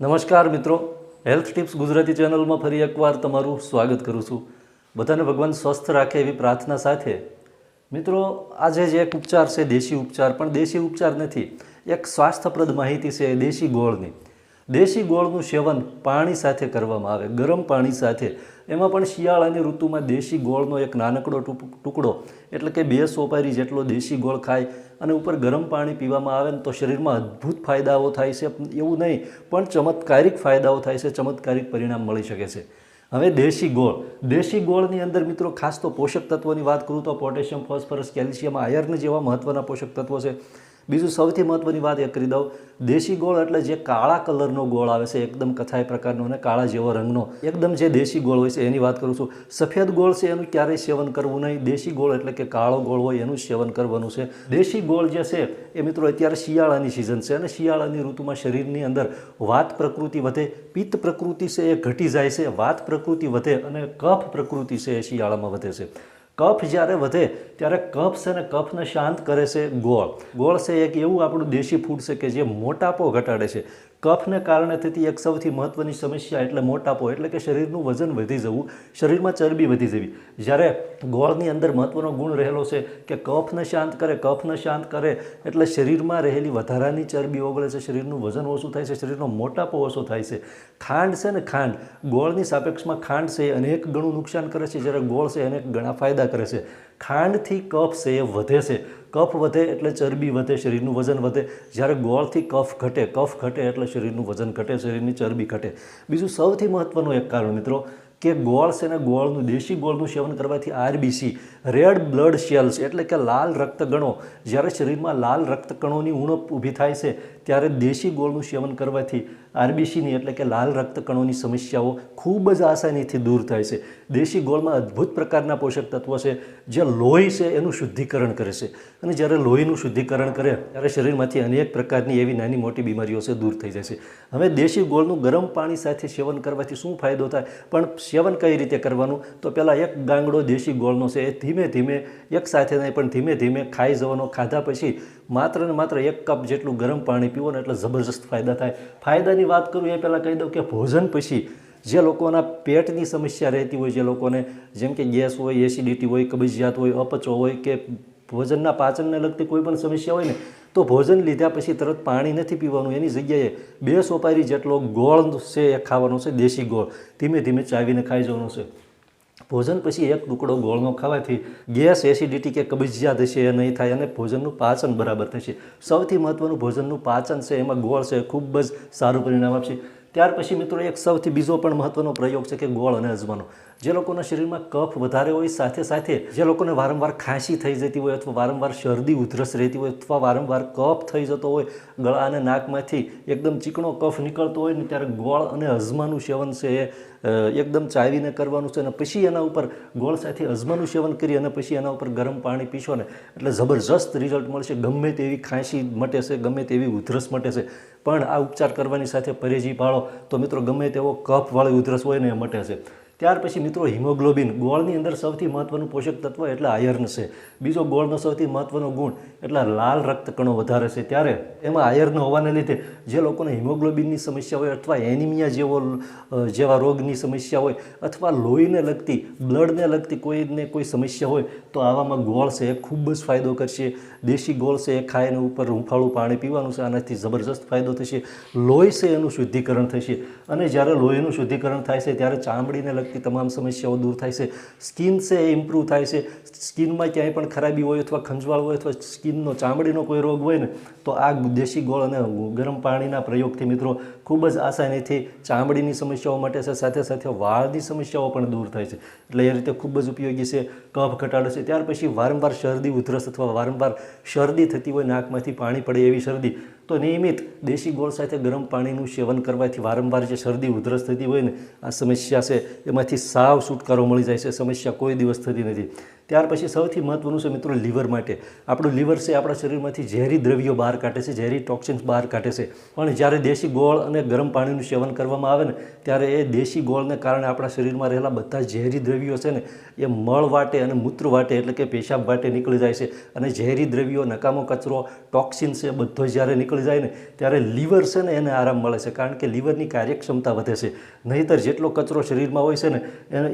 નમસ્કાર મિત્રો. Health tips Gujarati ચેનલમાં ફરી એકવાર તમારું સ્વાગત કરું છું. બધાને ભગવાન સ્વસ્થ રાખે એવી પ્રાર્થના સાથે. મિત્રો, આજે જે એક ઉપચાર છે, દેશી ઉપચાર, પણ દેશી ઉપચાર નથી. એક સ્વાસ્થ્યપ્રદ માહિતી છે દેશી ગોળની. દેશી ગોળનું સેવન પાણી સાથે કરવામાં આવે, ગરમ પાણી સાથે. એમાં પણ શિયાળાની ઋતુમાં દેશી ગોળનો એક નાનકડો ટુકડો, એટલે કે બે સોપારી જેટલો દેશી ગોળ ખાય અને ઉપર ગરમ પાણી પીવામાં આવે ને તો શરીરમાં અદ્ભુત ફાયદાઓ થાય છે, એવું નહીં, પણ ચમત્કારિક ફાયદાઓ થાય છે, ચમત્કારિક પરિણામ મળી શકે છે. હવે દેશી ગોળ. દેશી ગોળની અંદર મિત્રો ખાસ તો પોષક તત્વોની વાત કરું તો પોટેશિયમ, ફોસ્ફરસ, કેલ્શિયમ, આયર્ન જેવા મહત્ત્વના પોષક તત્વો છે. બીજું સૌથી મહત્ત્વની વાત એ કરી દઉં. દેશી ગોળ એટલે જે કાળા કલરનો ગોળ આવે છે, એકદમ કથાય પ્રકારનો અને કાળા જેવો રંગનો, એકદમ જે દેશી ગોળ હોય છે, એની વાત કરું છું. સફેદ ગોળ છે, એનું ક્યારેય સેવન કરવું નહીં. દેશી ગોળ એટલે કે કાળો ગોળ હોય, એનું સેવન કરવાનું છે. દેશી ગોળ જે છે, એ મિત્રો અત્યારે શિયાળાની સિઝન છે અને શિયાળાની ઋતુમાં શરીરની અંદર વાત પ્રકૃતિ વધે, પિત્ત પ્રકૃતિ છે એ ઘટી જાય છે, વાત પ્રકૃતિ વધે અને કફ પ્રકૃતિ છે એ શિયાળામાં વધે છે. કફ જ્યારે વધે, ત્યારે કફ છે ને કફને શાંત કરે છે ગોળ. ગોળ છે એક એવું આપણું દેશી ફૂડ છે કે જે મોટાપો ઘટાડે છે. કફને કારણે થતી એક સૌથી મહત્ત્વની સમસ્યા એટલે મોટાપો એટલે કે શરીરનું વજન વધી જવું, શરીરમાં ચરબી વધી જવી. જ્યારે ગોળની અંદર મહત્ત્વનો ગુણ રહેલો છે કે કફને શાંત કરે, કફને શાંત કરે, એટલે શરીરમાં રહેલી વધારાની ચરબી ઓગળે છે, શરીરનું વજન ઓછું થાય છે, શરીરનો મોટાપો ઓછો થાય છે. ખાંડ છે ને ખાંડ, ગોળની સાપેક્ષમાં ખાંડ છે એ અનેક ગણું નુકસાન કરે છે, જ્યારે ગોળ છે અનેક ઘણા ફાયદા કરે છે. ખાંડથી કફ છે એ વધે છે. કફ વધે એટલે ચરબી વધે, શરીરનું વજન વધે. જ્યારે ગોળથી કફ ઘટે કફ ઘટે એટલે શરીરનું વજન ઘટે, શરીરની ચરબી ઘટે. બીજું સૌથી મહત્ત્વનું એક કારણ મિત્રો, કે ગોળ છે ને ગોળનું, દેશી ગોળનું સેવન કરવાથી આરબીસી, રેડ બ્લડ સેલ્સ એટલે કે લાલ રક્તગણો, જ્યારે શરીરમાં લાલ રક્તકણોની ઉણપ ઊભી થાય છે, ત્યારે દેશી ગોળનું સેવન કરવાથી આરબીસીની એટલે કે લાલ રક્તકણોની સમસ્યાઓ ખૂબ જ આસાનીથી દૂર થાય છે. દેશી ગોળમાં અદ્ભુત પ્રકારના પોષક તત્વો છે, જે લોહી છે એનું શુદ્ધિકરણ કરે છે. અને જ્યારે લોહીનું શુદ્ધિકરણ કરે, ત્યારે શરીરમાંથી અનેક પ્રકારની એવી નાની મોટી બીમારીઓ છે, દૂર થઈ જાય છે. હવે દેશી ગોળનું ગરમ પાણી સાથે સેવન કરવાથી શું ફાયદો થાય? પણ સેવન કઈ રીતે કરવાનું? તો પહેલાં એક ગાંગડો દેશી ગોળનો છે, એ ધીમે ધીમે એક સાથે નહીં પણ ધીમે ધીમે ખાઈ જવાનો, ખાધા પછી માત્ર ને માત્ર એક કપ જેટલું ગરમ પાણી પીવો ને એટલે જબરજસ્ત ફાયદા થાય. ફાયદાની વાત કરું એ પહેલાં કહી દઉં કે ભોજન પછી જે લોકોના પેટની સમસ્યા રહેતી હોય, જે લોકોને જેમ કે ગેસ હોય એસિડિટી હોય, કબજિયાત હોય, અપચો હોય કે ભોજનના પાચનને લગતી કોઈ પણ સમસ્યા હોય ને, તો ભોજન લીધા પછી તરત પાણી નથી પીવાનું. એની જગ્યાએ બે સોપારી જેટલો ગોળ છે એ ખાવાનો છે, દેશી ગોળ. ધીમે ધીમે ચાવીને ખાઈ જવાનો છે. ભોજન પછી એક ટુકડો ગોળનો ખાવાથી ગેસ, એસિડિટી કે કબજિયાત હશે એ નહીં થાય અને ભોજનનું પાચન બરાબર થશે સૌથી મહત્ત્વનું ભોજનનું પાચન છે, એમાં ગોળ છે ખૂબ જ સારું પરિણામ આપશે. ત્યાર પછી મિત્રો એક સૌથી બીજો પણ મહત્ત્વનો પ્રયોગ છે કે ગોળ અને અજમાનો જે લોકોના શરીરમાં કફ વધારે હોય, સાથે સાથે જે લોકોને વારંવાર ખાંસી થઈ જતી હોય અથવા વારંવાર શરદી, ઉધરસ રહેતી હોય અથવા વારંવાર કફ થઈ જતો હોય, ગળા અને નાકમાંથી એકદમ ચીકણો કફ નીકળતો હોય ને ત્યારે ગોળ અને અજમાનું સેવન છે એ એકદમ ચાવીને કરવાનું છે અને પછી એના ઉપર ગોળ સાથે અજમાનું સેવન કરી અને પછી એના ઉપર ગરમ પાણી પીશો ને એટલે જબરજસ્ત રિઝલ્ટ મળશે. ગમે તેવી ખાંસી મટે છે, ગમે તેવી ઉધરસ મટે છે. પણ આ ઉપચાર કરવાની સાથે પરેજી પાળો. તો મિત્રો, ગમે તેવો કફવાળી ઉધરસ હોય ને એ મટે છે. ત્યાર પછી મિત્રો હિમોગ્લોબિન, ગોળની અંદર સૌથી મહત્ત્વનું પોષક તત્વ એટલે આયર્ન છે. બીજો ગોળનો સૌથી મહત્ત્વનો ગુણ એટલે લાલ રક્તકણો વધારે છે. ત્યારે એમાં આયર્ન હોવાને લીધે જે લોકોને હિમોગ્લોબિનની સમસ્યા હોય અથવા એનિમિયા જેવો જેવા રોગની સમસ્યા હોય અથવા લોહીને લગતી, બ્લડને લગતી કોઈને કોઈ સમસ્યા હોય તો આવામાં ગોળ છે એ ખૂબ જ ફાયદો કરશે. દેશી ગોળ છે એ ખાઈને ઉપર હુંફાળું પાણી પીવાનું છે, આનાથી જબરજસ્ત ફાયદો થશે. લોહી છે એનું શુદ્ધિકરણ થશે. અને જ્યારે લોહીનું શુદ્ધિકરણ થાય છે, ત્યારે ચામડીને લગતી તમામ સમસ્યાઓ દૂર થાય છે. સ્કિન છે એ ઇમ્પ્રૂવ થાય છે. સ્કિનમાં ક્યાંય પણ ખરાબી હોય અથવા ખંજવાળ હોય અથવા સ્કિનનો ચામડીનો કોઈ રોગ હોય ને, તો આ દેશી ગોળ અને ગરમ પાણીના પ્રયોગથી મિત્રો ખૂબ જ આસાનીથી ચામડીની સમસ્યાઓ માટે છે સાથે સાથે વાળની સમસ્યાઓ પણ દૂર થાય છે. એટલે એ રીતે ખૂબ જ ઉપયોગી છે. કફ ઘટાડે છે. ત્યાર પછી વારંવાર શરદી, ઉધરસ અથવા વારંવાર શરદી થતી હોય, નાકમાંથી પાણી પડે એવી શરદી, તો નિયમિત દેશી ગોળ સાથે ગરમ પાણીનું સેવન કરવાથી વારંવાર જે શરદી, ઉધરસ થતી હોય ને, આ સમસ્યા છે. એમાંથી સાવ છુટકારો મળી જાય છે. સમસ્યા કોઈ દિવસ થતી નથી. ત્યાર પછી સૌથી મહત્વનું છે મિત્રો લીવર માટે. આપણું લીવર છે આપણા શરીરમાંથી ઝેરી દ્રવ્યો બહાર કાઢે છે, ઝેરી ટોક્સિન્સ બહાર કાઢે છે. પણ જ્યારે દેશી ગોળ અને ગરમ પાણીનું સેવન કરવામાં આવે ને ત્યારે એ દેશી ગોળને કારણે આપણા શરીરમાં રહેલા બધા ઝેરી દ્રવ્યો છે ને, એ મળ વાટે અને મૂત્ર વાટે એટલે કે પેશાબ વાટે નીકળી જાય છે. અને ઝેરી દ્રવ્યો, નકામો કચરો ટોક્સિન છે બધો જ્યારે નીકળી જાય ને, ત્યારે લીવર છે ને એને આરામ મળે છે. કારણ કે લીવરની કાર્યક્ષમતા વધે છે. નહીંતર જેટલો કચરો શરીરમાં હોય છે ને,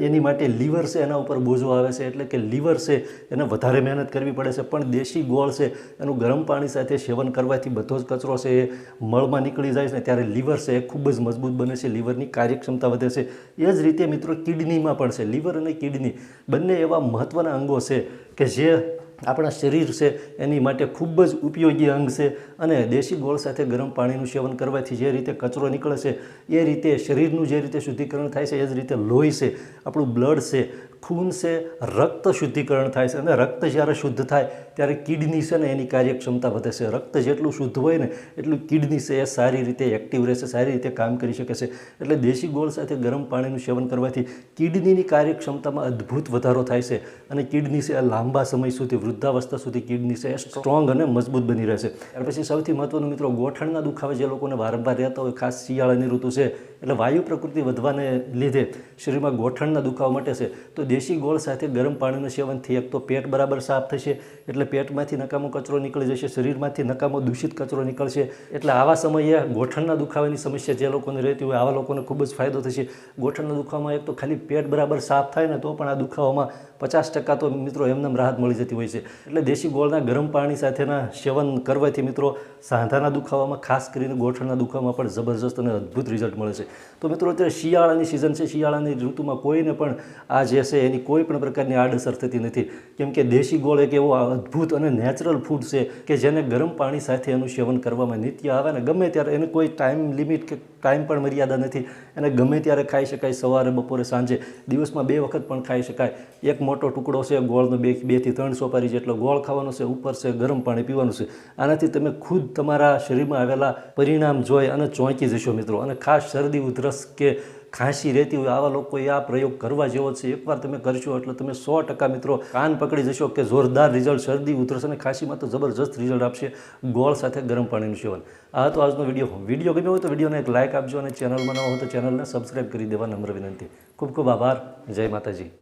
એની માટે લીવર છે એના ઉપર બોજો આવે છે. એટલે કે લીવર છે એને વધારે મહેનત કરવી પડે છે. પણ દેશી ગોળ છે એનું ગરમ પાણી સાથે સેવન કરવાથી બધો જ કચરો છે એ મળમાં નીકળી જાય છે ત્યારે લીવર છે એ ખૂબ જ મજબૂત બને છે. લીવરની કાર્યક્ષમતા વધે છે. એ જ રીતે મિત્રો કિડનીમાં પણ છે. લીવર અને કિડની બંને એવા મહત્ત્વના અંગો છે કે જે આપણા શરીર છે એની માટે ખૂબ જ ઉપયોગી અંગ છે અને દેશી ગોળ સાથે ગરમ પાણીનું સેવન કરવાથી જે રીતે કચરો નીકળે છે, એ રીતે શરીરનું જે રીતે શુદ્ધિકરણ થાય છે, એ જ રીતે લોહી છે, આપણું બ્લડ છે ખૂન છે રક્ત શુદ્ધિકરણ થાય છે અને રક્ત જ્યારે શુદ્ધ થાય ત્યારે કિડની છે ને એની કાર્યક્ષમતા વધે છે. રક્ત જેટલું શુદ્ધ હોય ને એટલું કિડની છે એ સારી રીતે એક્ટિવ રહેશે સારી રીતે કામ કરી શકે છે. એટલે દેશી ગોળ સાથે ગરમ પાણીનું સેવન કરવાથી કિડનીની કાર્યક્ષમતામાં અદ્ભુત વધારો થાય છે અને કિડની છે એ લાંબા સમય સુધી વૃદ્ધાવસ્થા સુધી કિડની છે એ સ્ટ્રોંગ અને મજબૂત બની રહેશે ત્યાર પછી સૌથી મહત્વનું મિત્રો ગોઠણના દુખાવે જે લોકોને વારંવાર રહેતા હોય ખાસ શિયાળાની ઋતુ છે એટલે વાયુ પ્રકૃતિ વધવાને લીધે શરીરમાં ગોઠણના દુખાવા માટે છે. તો દેશી ગોળ સાથે ગરમ પાણીનું સેવનથી એક તો પેટ બરાબર સાફ થશે, એટલે પેટમાંથી નકામો કચરો નીકળી જશે, શરીરમાંથી નકામો દૂષિત કચરો નીકળશે. એટલે આવા સમયે ગોઠણના દુખાવાની સમસ્યા જે લોકોને રહેતી હોય, આવા લોકોને ખૂબ જ ફાયદો થશે. ગોઠણના દુખાવામાં એક તો ખાલી પેટ બરાબર સાફ થાય ને તો પણ આ દુખાવામાં પચાસ ટકા તો મિત્રો એમને રાહત મળી જતી હોય છે. એટલે દેશી ગોળના ગરમ પાણી સાથેના સેવન કરવાથી મિત્રો સાંધાના દુખાવામાં, ખાસ કરીને ગોઠણના દુખાવામાં પણ જબરજસ્ત અને અદ્ભુત રિઝલ્ટ મળે છે. તો મિત્રો અત્યારે શિયાળાની સિઝન છે. શિયાળાની ઋતુમાં કોઈને પણ આ જે છે એની કોઈ પણ પ્રકારની આડઅસર થતી નથી. કેમ કે દેશી ગોળ એક એવો અદ્ભુત અને નેચરલ ફૂડ છે કે જેને ગરમ પાણી સાથે એનું સેવન કરવામાં નિત્ય આવે ને ગમે ત્યારે એને કોઈ ટાઈમ લિમિટ કે ટાઈમ પણ મર્યાદા નથી. એને ગમે ત્યારે ખાઈ શકાય સવારે, બપોરે, સાંજે. દિવસમાં બે વખત પણ ખાઈ શકાય. એક મોટો ટુકડો છે, ગોળનો બે બેથી ત્રણ સોપારી જેટલો ગોળ ખાવાનો છે, ઉપર છે, ગરમ પાણી પીવાનું છે. આનાથી તમે ખુદ તમારા શરીરમાં આવેલા પરિણામ જોઈ અને ચોંકી જશો મિત્રો. અને ખાસ શરદી, ઉધરસ કે ખાંસી રહેતી હોય આવા લોકોએ આ પ્રયોગ કરવા જેવો છે. એકવાર તમે કરશો એટલે તમે સો ટકા મિત્રો કાન પકડી જશો કે જોરદાર રિઝલ્ટ શરદી ઉધરસ અને ખાંસીમાં તો જબરજસ્ત રિઝલ્ટ આપશે ગોળ સાથે ગરમ પાણીનું સેવન. આ તો આજનો વીડિયો. વીડિયો ગમ્યો હોય તો વિડીયોને એક લાઇક આપજો અને ચેનલમાં ન હોય તો ચેનલને સબસ્ક્રાઈબ કરી દેવા નમ્ર વિનંતી. ખૂબ ખૂબ આભાર. જય માતાજી.